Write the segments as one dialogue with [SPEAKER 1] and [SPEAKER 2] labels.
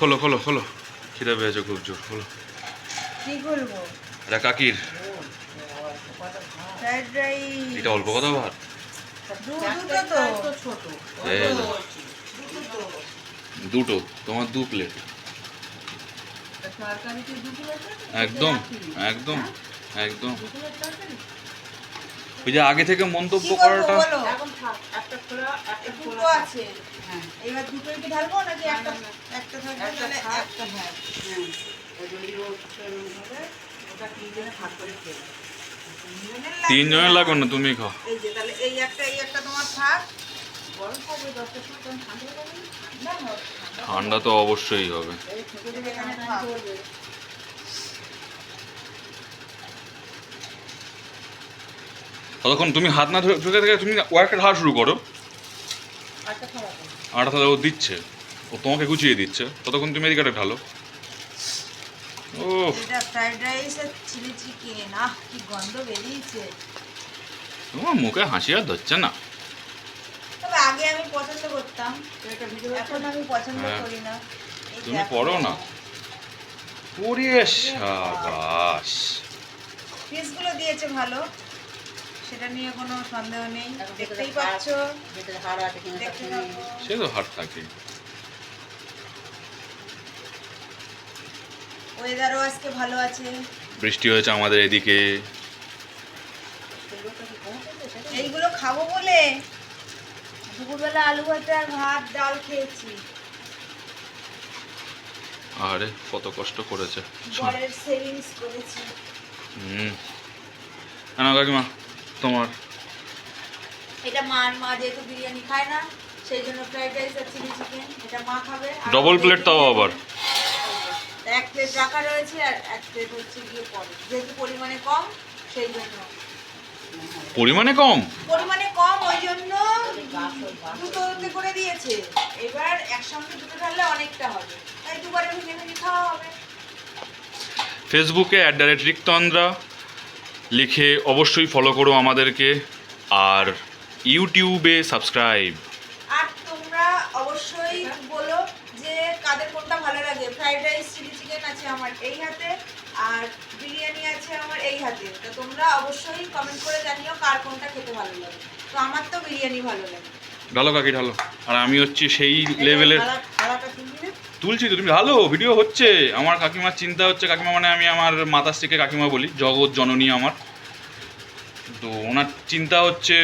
[SPEAKER 1] খোলো খোলো খোলো। খিদে পেয়েছে খুব জোর খোলো।
[SPEAKER 2] কি
[SPEAKER 1] এটা কাকির। এটা অল্প কথা ভাত
[SPEAKER 2] দুটো
[SPEAKER 1] তোমার দু প্লেট একদম একদম একদম। ওই যে আগে থেকে মন্তব্য করাটা
[SPEAKER 3] হ্যাঁ।
[SPEAKER 2] হ্যাঁ।
[SPEAKER 3] হ্যাঁ।
[SPEAKER 2] তিনজনের লাগবে না।
[SPEAKER 1] তুমি খাও।
[SPEAKER 2] এই যে তাহলে এই একটা এই একটা তোমার থাক।
[SPEAKER 3] গরম থাকবে দশটার সময় তখন ঠান্ডা লাগবে না?
[SPEAKER 2] না হোক।
[SPEAKER 1] ঠান্ডা তো অবশ্যই হবে
[SPEAKER 3] এই থেকে থেকে
[SPEAKER 2] এখানে
[SPEAKER 3] টানা
[SPEAKER 2] থাক।
[SPEAKER 3] করবে।
[SPEAKER 1] ততক্ষণ তুমি হাত না ধরে থেকে তুমি ওয়ার্কটা ঢালা শুরু করো। আটা তাহলে ও দিচ্ছে। ও তোমাকে গুছিয়ে দিচ্ছে। ততক্ষণ তুমি এদিকে ঢালো। ও
[SPEAKER 2] ফ্রাইড রাইস আর চিলি চিকেন। আহ কি গন্ধ বেরিয়েছে।
[SPEAKER 1] তোমার মুখে হাসি আর ধরছে না।
[SPEAKER 2] তবে আগে আমি পছন্দ করতাম।
[SPEAKER 3] তো এটা ভিডিও
[SPEAKER 2] এখন আমি পছন্দ
[SPEAKER 1] হ্যাঁ।
[SPEAKER 2] করি না।
[SPEAKER 1] তুমি। করো না। ওরে সাবাস।
[SPEAKER 2] পিসগুলো দিয়েছে ভালো। সেটা নিয়ে কোনো সন্দেহ নেই। দেখতেই পাচ্ছ।
[SPEAKER 1] সে তো হাট থাকে।
[SPEAKER 2] ওয়েদারও আজকে ভালো আছে।
[SPEAKER 1] বৃষ্টি হয়েছে আমাদের এদিকে।
[SPEAKER 2] এইগুলো খাব বলে? দুপুরবেলা আলু ভাতে আর ভাত ডাল খেয়েছি।
[SPEAKER 1] আরে কত কষ্ট করেছে।
[SPEAKER 2] বরের সেভিংস করেছি।
[SPEAKER 1] হুম। না কাকিমা? তোমার?
[SPEAKER 2] এটা মার মা যেহেতু বিরিয়ানি খায় না সেই জন্য ফ্রাইড রাইস আর চিলি চিকেন এটা মা খাবে। আর
[SPEAKER 1] ডবল প্লেট তাও আবার।
[SPEAKER 2] এক প্লেট রাখা রয়েছে আর এক প্লেট হচ্ছে গিয়ে পরে যেহেতু পরিমাণে কম সেই জন্য।
[SPEAKER 1] পরিমাণে কম?
[SPEAKER 2] পরিমাণে কম ওই জন্য দুটোতে করে দিয়েছে। এবার একসঙ্গে দুটো ঢাললে অনেকটা হবে। তাই দুবারে ভেঙে ভেঙে খাওয়া হবে।
[SPEAKER 1] ফেসবুকে অ্যাট দ্য রেট রিক্তন্দ্রা। লিখে অবশ্যই ফলো করো আমাদেরকে আর ইউটিউবে সাবস্ক্রাইব
[SPEAKER 2] আর তোমরা অবশ্যই বলো যে কাদের কোনটা ভালো লাগে। ফ্রাইড রাইস চিলি চিকেন আছে আমার এই হাতে আর বিরিয়ানি আছে আমার এই হাতে। তো তোমরা অবশ্যই কমেন্ট করে জানিও কার কোনটা খেতে ভালো লাগে। তো আমার তো বিরিয়ানি ভালো লাগে।
[SPEAKER 1] ঢালো কাকি ঢালো। আর আমি হচ্ছে সেই লেভেলের
[SPEAKER 3] হাড়া- হাড়াটা তুলবি না?
[SPEAKER 1] তুলছি তো তুমি ভালো ভিডিও হচ্ছে। আমার কাকিমার চিন্তা হচ্ছে কাকিমা মানে আমি আমার মাতাশ্রীকে কাকিমা বলি জগৎ জননী আমার। তো ওনার চিন্তা হচ্ছে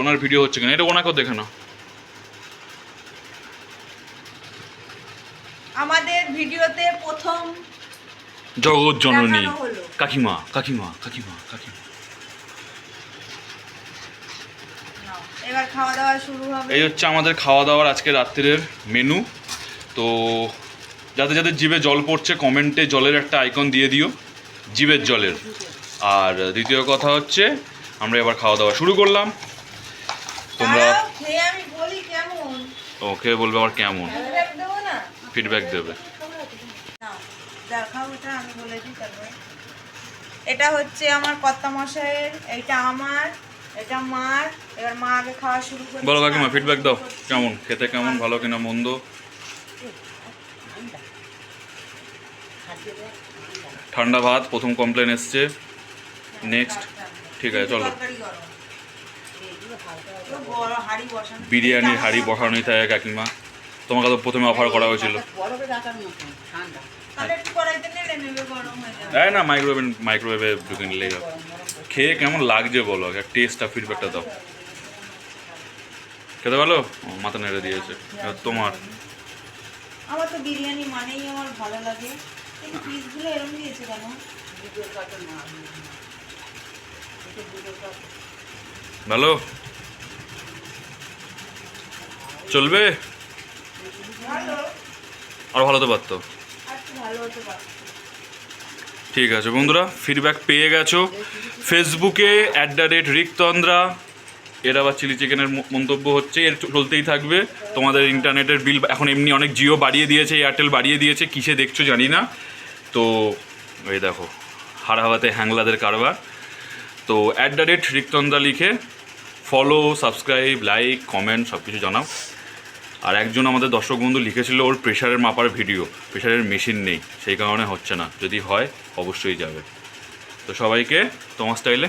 [SPEAKER 1] ওনার ভিডিও হচ্ছে কিনা এটা ওনাকেও দেখে না
[SPEAKER 2] আমাদের ভিডিওতে প্রথম
[SPEAKER 1] জগৎ জননী কাকিমা কাকিমা কাকিমা কাকিমা।
[SPEAKER 2] এবার খাওয়া দাওয়া শুরু হবে।
[SPEAKER 1] এই হচ্ছে আমাদের খাওয়া দাওয়ার আজকে রাত্রের মেনু তো যাদের যাদের জিভে জল পড়ছে কমেন্টে জলের একটা আইকন দিয়ে দিও জিভের জলের। আর দ্বিতীয় কথা হচ্ছে আমরা এবার খাওয়া দাওয়া শুরু করলাম। তোমরা ওকে বলবে আবার কেমন।
[SPEAKER 2] ফিডব্যাক দেবো এটা এটা হচ্ছে আমার কর্তা মশাইয়ের এইটা আমার এটা মার। এবার মা আগে খাওয়া শুরু করে
[SPEAKER 1] বলো কাকিমা ফিডব্যাক দাও কেমন? খেতে কেমন? ভালো কিনা মন্দ? ঠান্ডা ভাত, প্রথম কমপ্লেন এসছে। নেক্সট ঠিক আছে, চলো। বিরিয়ানির হাঁড়ি বসানোই থাকে কাকিমা। তোমাকে তো প্রথমে অফার করা হয়েছিল।
[SPEAKER 2] একটু হয়ে
[SPEAKER 1] না মাইক্রোওয়েভ মাইক্রোওয়েভে ঢুকে
[SPEAKER 3] গরম
[SPEAKER 1] খেয়ে কেমন লাগছে বলো? টেস্টটা ফিডব্যাকটা দাও। খেতে ভালো মাথা নেড়ে দিয়েছে। তোমার।
[SPEAKER 2] আমার তো বিরিয়ানি মানেই আমার ভালো লাগে। কিন্তু পিসগুলো এরকম দিয়েছে কেন?
[SPEAKER 1] ভালো? চলবে? আর ভালো তো
[SPEAKER 2] হতে পারত।
[SPEAKER 1] ঠিক আছে বন্ধুরা ফিডব্যাক পেয়ে গেছো। ফেসবুকে অ্যাট দ্য রেট রিক্তন্দ্রা। এর আবার চিলি চিকেনের মন্তব্য হচ্ছে, এর চলতেই থাকবে। তোমাদের ইন্টারনেটের বিল এখন এমনি অনেক জিও বাড়িয়ে দিয়েছে, এয়ারটেল বাড়িয়ে দিয়েছে, কিসে দেখছ জানি না। তো, এই দেখো হারাহাওয়াতে হ্যাংলাদের কারবার। তো অ্যাট দ্য রেট রিক্তন্দ্রা লিখে ফলো সাবস্ক্রাইব লাইক কমেন্ট সব কিছু জানাও। আর একজন আমাদের দর্শক বন্ধু লিখেছিল, ওর প্রেশারের মাপার ভিডিও প্রেশারের মেশিন নেই, সেই কারণে হচ্ছে না। যদি হয়, অবশ্যই যাবে। তো সবাইকে, তোমার স্টাইলে